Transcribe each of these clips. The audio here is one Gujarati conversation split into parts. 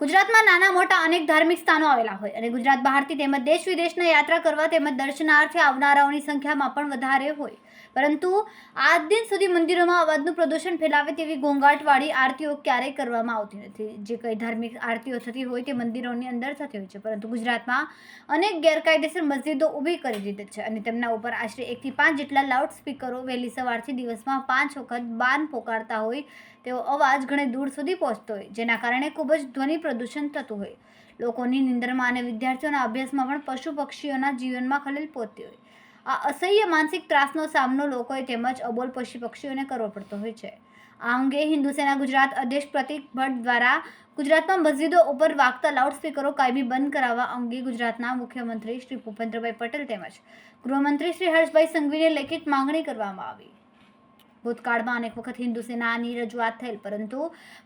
ગુજરાતમાં નાના મોટા અનેક ધાર્મિક સ્થાનો આવેલા હોય અને ગુજરાત બહારથી તેમજ દેશ વિદેશના યાત્રા કરવા તેમજ દર્શનાર્થે આવનારાઓની સંખ્યામાં પણ વધારે હોય. પરંતુ આજ દિન સુધી મંદિરોમાં અવાજનું પ્રદૂષણ ફેલાવે તેવી ઘોંઘાટવાળી આરતીઓ ક્યારેય કરવામાં આવતી નથી. જે કંઈ ધાર્મિક આરતીઓ થતી હોય તે મંદિરોની અંદર થતી હોય છે. પરંતુ ગુજરાતમાં અનેક ગેરકાયદેસર મસ્જિદો ઊભી કરી દીધી છે અને તેમના ઉપર આશરે એકથી પાંચ જેટલા લાઉડ સ્પીકરો વહેલી સવારથી દિવસમાં પાંચ વખત બાન પોકારતા હોય તેવો અવાજ ઘણે દૂર સુધી પહોંચતો હોય, જેના કારણે ખૂબ જ ધ્વનિ પ્રદૂષણ થતું હોય. લોકોની નિંદ્રમાં અને વિદ્યાર્થીઓના અભ્યાસમાં પણ પશુ પક્ષીઓના જીવનમાં ખલેલ પહોંચતી હોય. આ અસહ્ય માનસિક ત્રાસનો સામનો લોકોએ તેમજ અબોલ પશુ પક્ષીઓને કરવો પડતો હોય છે. આ અંગે હિન્દુ સેના ગુજરાત અધ્યક્ષ પ્રતિક ભટ્ટ દ્વારા ગુજરાતમાં મસ્જિદો ઉપર વાગતા લાઉડસ્પીકરો કાયમી બંધ કરાવવા અંગે ગુજરાતના મુખ્યમંત્રી શ્રી ભૂપેન્દ્રભાઈ પટેલ તેમજ ગૃહમંત્રી શ્રી હર્ષભાઈ સંઘવીને લેખિત માંગણી કરવામાં આવી. ભૂતકાળમાં અનેક વખત હિન્દુ સેનાની રજૂઆત થયેલ, પરંતુ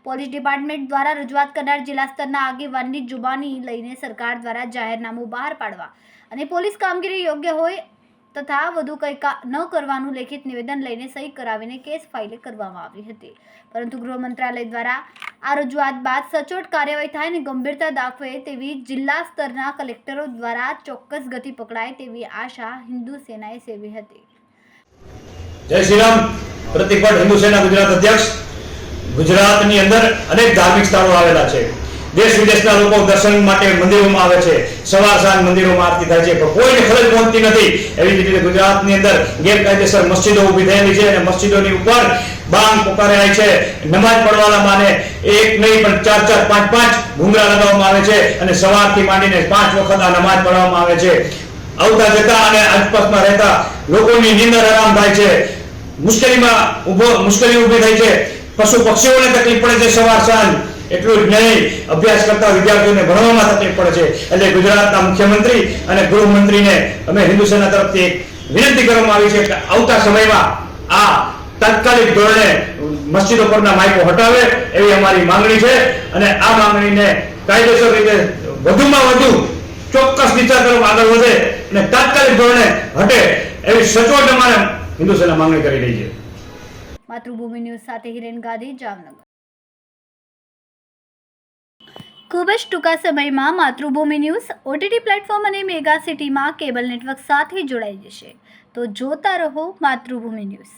પોલીસ ડિપાર્ટમેન્ટ દ્વારા રજૂઆત કરનાર જિલ્લા સ્તરના આગેવાનની જુબાની લઈને સરકાર દ્વારા જાહેરનામું બહાર પાડવા અને પોલીસ કામગીરી યોગ્ય હોય તથા વધુ કંઈ ન કરવાનું લેખિત નિવેદન લઈને સહી કરાવીને કેસ ફાઇલ કરવામાં આવી હતી. પરંતુ ગૃહ મંત્રાલય દ્વારા આ રજૂઆત બાદ સચોટ કાર્યવાહી થાય અને ગંભીરતા દાખવે તેવી જિલ્લા સ્તરના કલેક્ટરો દ્વારા ચોક્કસ ગતિ પકડાય તેવી આશા હિન્દુ સેનાએ સેવી હતી. જય શ્રી રામ. પ્રતિક ભટ્ટ ગુજરાત અધ્યક્ષ. ગુજરાતની અંદર અનેક ધાર્મિક સ્થળો આવેલા છે. દેશ વિદેશના લોકો દર્શન માટે મંદિરોમાં આવે છે. સવાર સાંજ મંદિરોમાં આરતી થાય છે. પણ કોઈને ફરજ પહોંચતી નથી. એવી જ રીતે ગુજરાતની અંદર ગેરકાયદેસર મસ્જિદો ઊભી થયેલી છે અને મસ્જિદોની ઉપર બાંગ પોકારાય છે. નમાજ પડવાના માને એક નહીં, પણ ચાર ચાર, પાંચ પાંચ ઘૂંઘરા લગાવવામાં આવે છે અને સવારથી માંડીને પાંચ વખત આ નમાજ પડવામાં આવે છે. આવતા જતા અને આસપાસમાં રહેતા લોકોની નિંદર આરામ થાય છે. મુશ્કેલીમાં ઊભો, મુશ્કેલી ઊભી થાય છે. પશુ પક્ષીઓને તકલીફ પડે છે સવાર સાંજ. એટલું જ નહીં, અભ્યાસ કરતા વિદ્યાર્થીઓને ભણવામાં તકલીફ પડે છે. એટલે ગુજરાતના મુખ્યમંત્રી અને ગૃહમંત્રીને અમે હિન્દુ સેના તરફથી વિનંતી કરવામાં આવી છે કે આવતા સમયમાં આ તાત્કાલિક ધોરણે મસ્જિદો પરના માઇકો હટાવે એવી અમારી માંગણી છે. અને આ માંગણીને કાયદેસર રીતે વધુમાં વધુ ચોક્કસ દિશા તરફ આગળ વધે અને તાત્કાલિક ધોરણે હટે એવી સચોટ અમારે હિન્દુ સેના માંગણી કરી રહી છે માતૃભૂમિ ન્યૂઝ સાથે હિરેન ગાંધી જામનગર ખૂબ જ ટૂંકા સમયમાં માતૃભૂમિ ન્યૂઝ ઓટીટી પ્લેટફોર્મ અને મેગા સિટીમાં કેબલ નેટવર્ક સાથે જોડાઈ જશે તો જોતા રહો માતૃભૂમિ ન્યૂઝ